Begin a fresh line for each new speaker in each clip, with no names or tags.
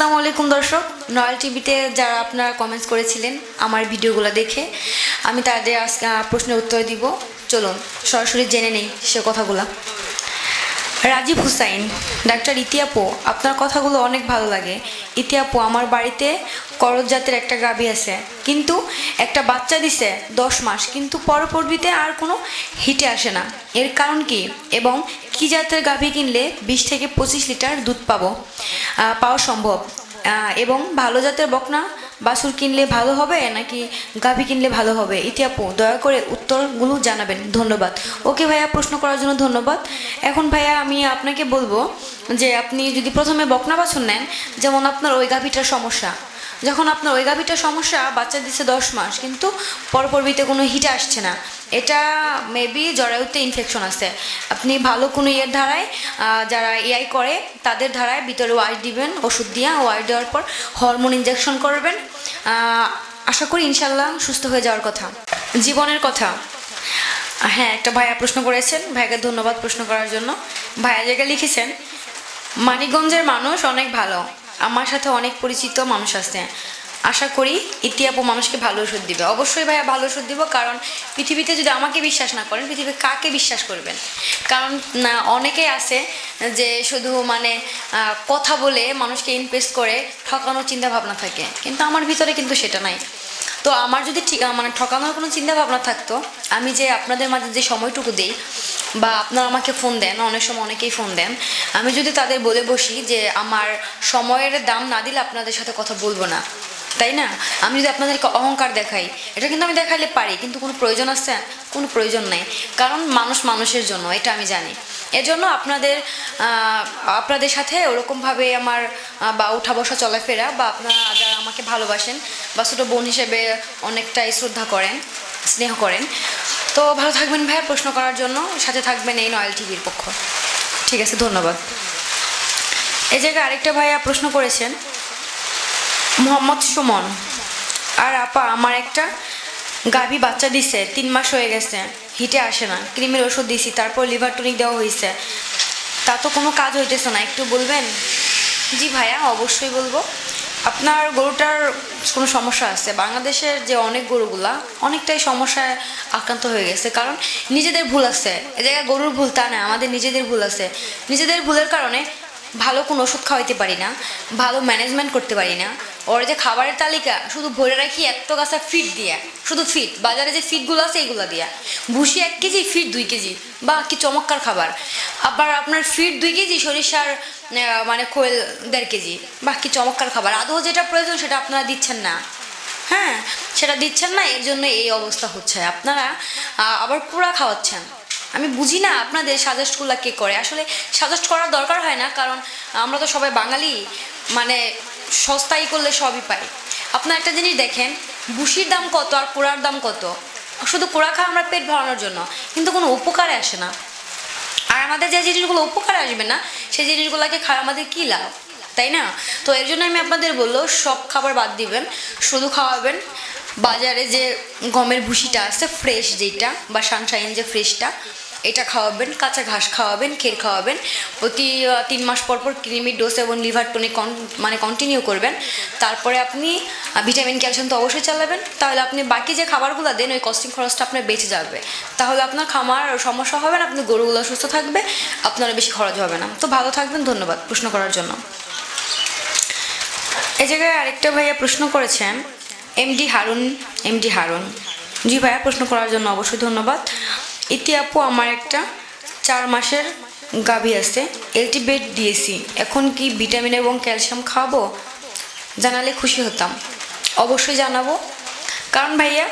আসসালামু আলাইকুম দর্শক। নয়াল টিভিতে যারা আপনারা কমেন্টস করেছিলেন আমার ভিডিওগুলো দেখে, আমি তাদের আজকে প্রশ্নের উত্তর দিব। চলুন, সরাসরি জেনে নেই সে কথাগুলো। রাজীব হুসাইন, ডাক্তার ইতিয়াপু, আপনার কথাগুলো অনেক ভালো লাগে। ইতিয়াপু, আমার বাড়িতে করজ জাতের একটা গাভী আছে। কিন্তু একটা বাচ্চা দিছে দশ মাস, কিন্তু পরপর্বিতে আর কোনো হিটে আসে না। এর কারণ কি? এবং কি জাতের গাভী কিনলে বিশ থেকে পঁচিশ লিটার দুধ পাবো? পাওয়া সম্ভব। এবং ভালো জাতের বকনা বাছুর কিনলে ভালো হবে নাকি গাভী কিনলে ভালো হবে? ইতিয়াপু দয়া করে উত্তরগুলো জানাবেন। ধন্যবাদ। ওকে ভাইয়া, প্রশ্ন করার জন্য ধন্যবাদ। এখন ভাইয়া, আমি আপনাকে বলব যে আপনি যদি প্রথমে বকনা বাছুর নেন, যেমন আপনার ওই গাভীটার সমস্যা। যখন আপনার ওই গাভীটার সমস্যা বাচ্চা দিচ্ছে দশ মাস, কিন্তু পরপর্বিতে কোনো হিটে আসছে না। এটা মেবি জরায়ুতে ইনফেকশন আছে। আপনি ভালো কোনো ইয়ের ধারায় যারা এআই করে, তাদের ধারায় ভিতরে ওয়াইট দিবেন, ওষুধ দিয়ে ওয়াইট দেওয়ার পর হরমোন ইঞ্জেকশন করবেন। আশা করি ইনশাল্লাহ সুস্থ হয়ে যাওয়ার কথা। জীবনের কথা। হ্যাঁ একটা ভাইয়া প্রশ্ন করেছেন, ভাইয়াকে ধন্যবাদ প্রশ্ন করার জন্য। ভাইয়া জায়গায় লিখেছেন, মানিকগঞ্জের মানুষ অনেক ভালো, আমার সাথে অনেক পরিচিত মানুষ আছে। আশা করি ইতিহাপু মানুষকে ভালো ওষুধ দিবে। অবশ্যই ভাইয়া ভালো ওষুধ দিব, কারণ পৃথিবীতে যদি আমাকে বিশ্বাস না করেন, পৃথিবীতে কাকে বিশ্বাস করবেন? কারণ অনেকেই আছে যে শুধু মানে কথা বলে মানুষকে ইমপ্রেস করে ঠকানোর চিন্তা ভাবনা থাকে। কিন্তু আমার ভিতরে কিন্তু সেটা নাই। তো আমার যদি ঠিক মানে ঠকানোর কোনো চিন্তা ভাবনা থাকতো, আমি যে আপনাদের মাঝে যে সময়টুকু দেই, বা আপনারা আমাকে ফোন দেন, অনেক সময় অনেকেই ফোন দেন, আমি যদি তাদের বলে বসি যে আমার সময়ের দাম না দিলে আপনাদের সাথে কথা বলব না তাই না? আমি যদি আপনাদেরকে অহংকার দেখাই, এটা কিন্তু আমি দেখাইলে পারি, কিন্তু কোনো প্রয়োজন আছে? কোনো প্রয়োজন নাই। কারণ মানুষ মানুষের জন্য, এটা আমি জানি। এজন্য আপনাদের আপনাদের সাথে ওরকমভাবে আমার বা উঠা বসা চলাফেরা, বা আপনারা যারা আমাকে ভালোবাসেন, বা ছোটো বোন হিসেবে অনেকটাই শ্রদ্ধা করেন, স্নেহ করেন, তো ভালো থাকবেন ভাইয়া প্রশ্ন করার জন্য। সাথে থাকবেন এই নয়েল টিভির পক্ষ। ঠিক আছে, ধন্যবাদ। এই জায়গায় আরেকটা ভাইয়া প্রশ্ন করেছেন। মোহাম্মদ সুমন। আর আপা, আমার একটা গাভী বাচ্চা দিছে, তিন মাস হয়ে গেছে, হিটে আসে না। ক্রিমের ওষুধ দিছি, তারপর লিভার টনিক দেওয়া হয়েছে তা তো কোনো কাজ হইতেছে না, একটু বলবেন? জি ভাইয়া, অবশ্যই বলব। আপনার গরুটার কোনো সমস্যা আছে? বাংলাদেশের যে অনেক গরুগুলা, অনেকটাই সমস্যায় আক্রান্ত হয়ে গেছে। কারণ নিজেদের ভুল আছে। এ জায়গায় গরুর ভুল তা না, আমাদের নিজেদের ভুল আছে। নিজেদের ভুলের কারণে ভালো কোনো ওষুধ খাওয়াইতে পারি না, ভালো ম্যানেজমেন্ট করতে পারি না। ওর যে খাবারের তালিকা, শুধু ভরে রাখি এত গাছা ফিট দিয়া। শুধু ফিট বাজারে যে ফিটগুলো আছে এইগুলো দিয়া। ভুসি এক কেজি ফিট দুই কেজি বা কি চমৎকার খাবার। আবার আপনার ফিট দুই কেজি, সরিষার মানে কোয়েল দেড় কেজি বা কি চমৎকার খাবার। আদৌ যেটা প্রয়োজন সেটা আপনারা দিচ্ছেন না। হ্যাঁ সেটা দিচ্ছেন না, এর জন্য এই অবস্থা হচ্ছে। আপনারা আবার পুরা খাওয়াচ্ছেন। আমি বুঝি না আপনাদের সাজেস্টগুলো কে করে। আসলে সাজেস্ট করার দরকার হয় না, কারণ আমরা তো সবাই বাঙালি মানে সস্তাই করলে সবই পাই। আপনার একটা জিনিস দেখেন বুসির দাম কত আর পোড়ার দাম কত? শুধু পোড়া খাওয়া আমরা পেট ভরানোর জন্য, কিন্তু কোনো উপকারে আসে না। আর আমাদের যে জিনিসগুলো উপকারে আসবে না, সেই জিনিসগুলোকে খাওয়া আমাদের কী লাভ? তাই না? তো এর জন্য আমি আপনাদের বলল, সব খাবার বাদ দিবেন, শুধু খাওয়াবেন বাজারে যে গমের ভুসিটা আছে ফ্রেশ যেটা, বা সানশাইন যে ফ্রেশটা এটা খাওয়াবেন, কাঁচা ঘাস খাওয়াবেন, খের খাওয়াবেন। প্রতি তিন মাস পর পর ক্রিমির ডোজ এবং লিভার টনিক মানে কন্টিনিউ করবেন। তারপরে আপনি ভিটামিন ক্যালসিয়াম তো অবশ্যই চালাবেন। তাহলে আপনি বাকি যে খাবারগুলো দেন, ওই কস্টিং খরচটা আপনার বেঁচে যাবে। তাহলে আপনার খামার সমস্যা হবে না, আপনি গরুগুলো সুস্থ থাকবে, আপনার বেশি খরচ হবে না। তো ভালো থাকবেন, ধন্যবাদ প্রশ্ন করার জন্য। এই জায়গায় আরেকটা ভাইয়া প্রশ্ন করেছেন এমডি হারুন এমডি হারুন জি ভাইয়া, প্রশ্ন করার জন্য অবশ্যই ধন্যবাদ। ইতি আপু, আমার একটা চার মাসের গাভী আছে। এলটি বেড দিয়েছি। এখন কি ভিটামিন এবং ক্যালসিয়াম খাওয়াবো? জানালে খুশি হতাম। অবশ্যই জানাব। কারণ ভাইয়া,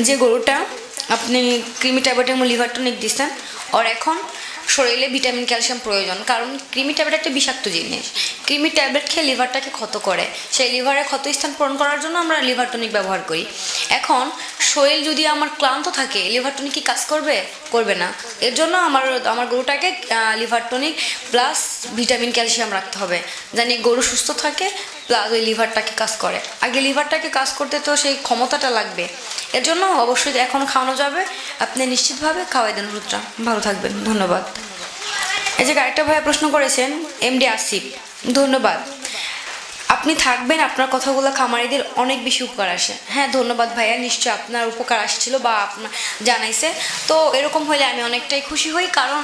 যে গরুটা আপনি ক্রিমি ট্যাবলেট এবং লিভার টনিক দিচ্ছেন ওর এখন শরীরে ভিটামিন, ক্যালসিয়াম প্রয়োজন। কারণ ক্রিমি ট্যাবলেট একটা বিষাক্ত জিনিস। ক্রিমি ট্যাবলেট খেয়ে লিভারটাকে ক্ষত করে। সেই লিভারের ক্ষত স্থান পূরণ করার জন্য আমরা লিভার টনিক ব্যবহার করি। এখন, শরীর যদি আমার ক্লান্ত থাকে, লিভার টনিক কি কাজ করবে? করবে না। এর জন্য আমার আমার গরুটাকে liver tonic plus vitamin calcium রাখতে হবে। জানি গরু সুস্থ থাকে, প্লাস ওই লিভারটাকে কাজ করে। আগে লিভারটাকে কাজ করতে তো সেই ক্ষমতাটা লাগবে। এর জন্য অবশ্যই এখন খাওয়ানো যাবে। আপনি নিশ্চিতভাবে খাওয়াই দেন ওষুধটা। ভালো থাকবেন। ধন্যবাদ। এই যে আরেকটা ভাইয়া প্রশ্ন করেছেন এমডি আসিফ ধন্যবাদ। আপনি থাকবেন, আপনার কথাগুলো খামারিদের অনেক বেশি উপকার আসে। হ্যাঁ ধন্যবাদ ভাইয়া নিশ্চয় আপনার উপকার আসছিল বা আপনার জানাইছে। তো এরকম হলে আমি অনেকটাই খুশি হই, কারণ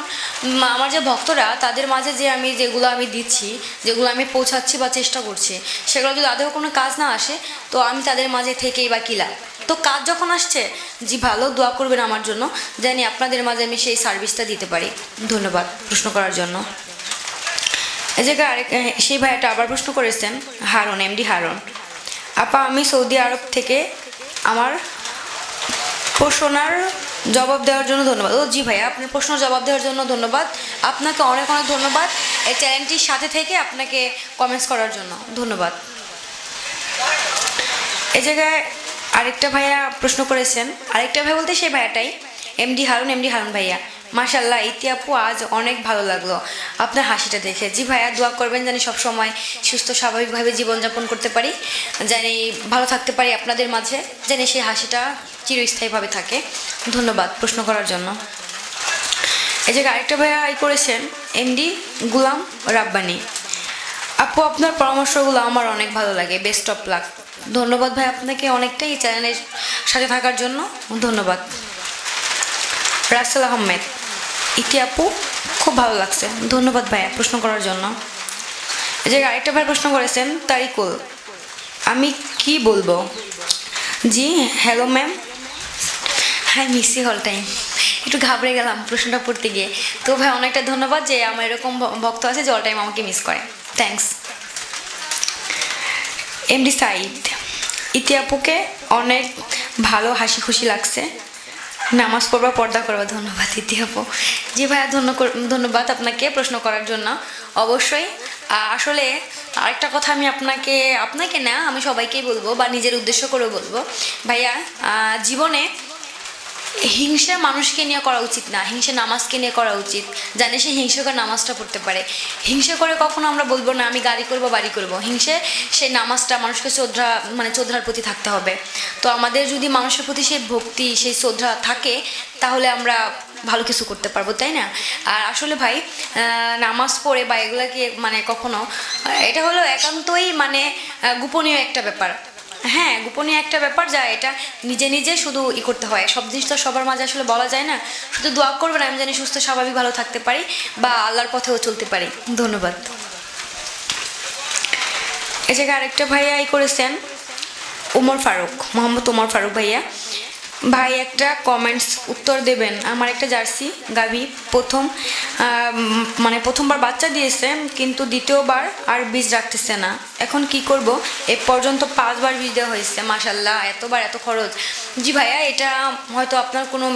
আমার যে ভক্তরা, তাদের মাঝে যে আমি, যেগুলো আমি দিচ্ছি, যেগুলো আমি পৌঁছাচ্ছি বা চেষ্টা করছি, সেগুলো যদি আদৌ কোনো কাজ না আসে, তো আমি তাদের মাঝে থেকেই বা কিলা তো কাজ যখন আসছে, জি ভালো, দোয়া করবেন আমার জন্য, জানি আপনাদের মাঝে আমি সেই সার্ভিসটা দিতে পারি। ধন্যবাদ প্রশ্ন করার জন্য। জায়গায় আরেক সেই ভাইয়াটা আবার প্রশ্ন করেছেন, হারুন এমডি হারুন। আপা, আমি সৌদি আরব থেকে আমার প্রশ্নার জবাব দেওয়ার জন্য ধন্যবাদ। ও জি ভাইয়া, আপনার প্রশ্ন জবাব দেওয়ার জন্য ধন্যবাদ। আপনাকে অনেক অনেক ধন্যবাদ এই চ্যানেলটির সাথে থেকে আপনাকে কমেন্টস করার জন্য। ধন্যবাদ। এই জায়গায় আরেকটা ভাইয়া প্রশ্ন করেছেন। আরেকটা ভাই বলতে সেই ভাইয়াটাই এমডি হারুন এমডি হারুন ভাইয়া। মাশাল্লাহ ইতি আপু আজ অনেক ভালো লাগল। আপনার হাসিটা দেখে। জি ভাইয়া, দোয়া করবেন জানি সব সময় সুস্থ, স্বাভাবিকভাবে জীবনযাপন করতে পারি। জানি ভালো থাকতে পারি আপনাদের মাঝে। জানি সেই হাসিটা চিরস্থায়ীভাবে থাকে। ধন্যবাদ প্রশ্ন করার জন্য। এই যে আরেকটা ভাইয়া আই করেছেন, এমডি গুলাম রাব্বানি। আপু, আপনার পরামর্শগুলো আমার অনেক ভালো লাগে। Best of luck. ধন্যবাদ ভাই আপনাকে অনেকটাই চ্যানেলের সাথে থাকার জন্য। ধন্যবাদ। রাসেল আহমেদ। ইতি আপু, খুব ভালো লাগছে। ধন্যবাদ ভাইয়া প্রশ্ন করার জন্য। এই যে আরেকটা ভাই প্রশ্ন করেছেন, তারিকুল, আমি কি বলব? জি হ্যালো ম্যাম হাই মিসি হল টাইম একটু ঘাবড়ে গেলাম প্রশ্নটা পড়তে গিয়ে। তো ভাই, অনেকটা ধন্যবাদ যে আমার এরকম ভক্ত আছে যে অল টাইম আমাকে মিস করে। থ্যাঙ্কস এমডি সাইড ইতি আপুকে অনেক ভালো হাসি খুশি লাগছে। নামাজ পড়বা, পর্দা করবা, ধন্যবাদ দিতে আপু জি ভাইয়া, ধন্য ধন্যবাদ আপনাকে প্রশ্ন করার জন্য। অবশ্যই আসলে আরেকটা কথা আমি আপনাকে আপনাকে না, আমি সবাইকেই বলব বা নিজের উদ্দেশ্য করে বলব। ভাইয়া জীবনে হিংসা মানুষকে নিয়ে করা উচিত না, হিংসা নামাজকে নিয়ে করা উচিত, জানে সে হিংসা করে নামাজটা পড়তে পারে। হিংসা করে কখনো আমরা বলব না, আমি গাড়ি করব, বাড়ি করব। হিংসে সেই নামাজটা মানুষকে শ্রদ্ধা মানে শ্রদ্ধার প্রতি থাকতে হবে। তো আমাদের যদি মানুষের প্রতি সেই ভক্তি, সেই শ্রদ্ধা থাকে, তাহলে আমরা ভালো কিছু করতে পারব, তাই না? আর আসলে ভাই নামাজ পড়ে বা এগুলাকে মানে কখনো, এটা হলো একান্তই মানে গোপনীয় একটা ব্যাপার। হ্যাঁ গোপনীয় একটা ব্যাপার যা এটা নিজে নিজে শুধু ই করতে হয়। সব জিনিস তো সবার মাঝে আসলে বলা যায় না। শুধু দোয়া করবেন, আমি জানি সুস্থ, স্বাভাবিক, ভালো থাকতে পারি বা আল্লাহর পথেও চলতে পারি। ধন্যবাদ। এ জায়গায় আরেকটা ভাইয়া ই করেছেন, উমর ফারুক, মোহাম্মদ উমর ফারুক ভাইয়া। ভাই, একটা কমেন্টস উত্তর দেবেন। আমার একটা জার্সি, গাভী, প্রথম মানে প্রথমবার বাচ্চা দিয়েছে, কিন্তু দ্বিতীয়বার আর বীজ রাখতেছে না। এখন কি করব? এ পর্যন্ত পাঁচবার বীজ দেওয়া হয়েছে মাসাল্লাহ এতবার এত খরচ। জি ভাইয়া, এটা হয়তো আপনার কোনো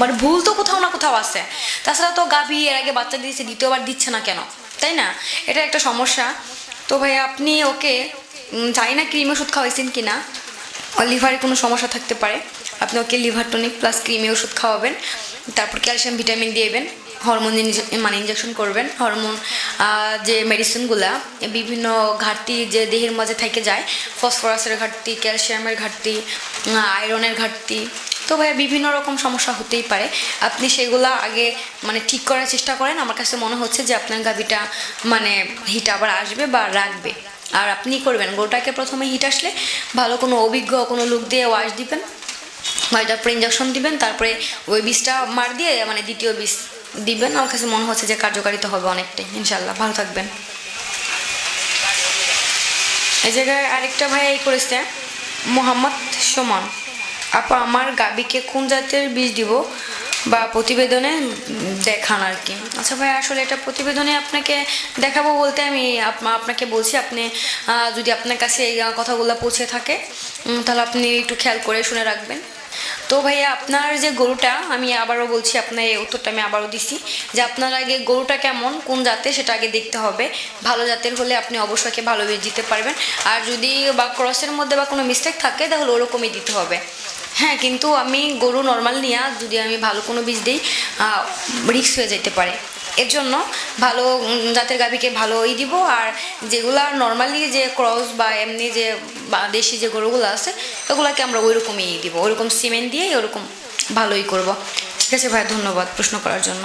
মানে ভুল তো কোথাও না কোথাও আছে। তাছাড়া তো গাভী এর আগে বাচ্চা দিয়েছে, দ্বিতীয়বার দিচ্ছে না কেন? তাই না? এটা একটা সমস্যা। তো ভাইয়া, আপনি ওকে জানি না ক্রিম ওষুধ খাওয়াইছেন কি না লিভারে কোনো সমস্যা থাকতে পারে। আপনি ওকে লিভার টনিক প্লাস ক্রিমি ওষুধ খাওয়াবেন, তারপর ক্যালসিয়াম, ভিটামিন দিয়েবেন, হরমোন মানে ইঞ্জেকশন করবেন, হরমোন যে মেডিসিনগুলা বিভিন্ন ঘাটতি যে দেহের মাঝে থেকে যায় ফসফরাসের ঘাটতি ক্যালসিয়ামের ঘাটতি আয়রনের ঘাটতি, তো ভাইয়া বিভিন্ন রকম সমস্যা হতেই পারে। আপনি সেগুলা আগে মানে ঠিক করার চেষ্টা করেন। আমার কাছে মনে হচ্ছে যে আপনার গাভিটা মানে হিট আবার আসবে বা রাখবে। আর আপনি করবেন, গোটাকে প্রথমে হিট আসলে ভালো কোনো অভিজ্ঞ কোনো লোক দিয়ে ওয়াশ দিবেন। বা তারপরে ইঞ্জেকশন দিবেন, তারপরে ওই বীজটা মার দিয়ে মানে দ্বিতীয় বীজ দিবেন। আমার কাছে মনে হচ্ছে যে কার্যকারিতা হবে অনেকটাই ইনশাল্লাহ ভালো থাকবেন। এই জায়গায় আরেকটা ভাই এই করেছে, মোহাম্মদ সোমান, আপা, আমার গাবিকে কোন জাতের বীজ দিব বা প্রতিবেদনে দেখান আর কি? আচ্ছা ভাই, আসলে এটা প্রতিবেদনে আপনাকে দেখাবো বলতে আমি আপনাকে বলছি, আপনি যদি আপনার কাছে এই কথাগুলো পৌঁছে থাকে তাহলে আপনি একটু খেয়াল করে শুনে রাখবেন। তো ভাইয়া, আপনার যে গরুটা, আমি আবারও বলছি, আপনার এই উত্তরটা আমি আবারও দিছি যে আপনার আগে গরুটা কেমন, কোন জাতের, সেটা আগে দেখতে হবে। ভালো জাতের হলে আপনি অবশ্যই একে ভালো বীজ দিতে পারবেন। আর যদি বা ক্রসের মধ্যে বা কোনো মিস্টেক থাকে, তাহলে ওরকমই দিতে হবে। হ্যাঁ কিন্তু আমি গরু নর্মাল নিয়ে যদি আমি ভালো কোনো বীজ দিই রিক্স হয়ে যেতে পারে। এর জন্য ভালো জাতের গাভীকে ভালোই দিব। আর যেগুলো নর্মালি যে ক্রস বা এমনি যে দেশি যে গরুগুলো আছে, ওগুলোকে আমরা ওই রকমই দিব। ওইরকম সিমেন্ট দিয়ে ওরকম ভালোই করব। ঠিক আছে ভাই, ধন্যবাদ প্রশ্ন করার জন্য।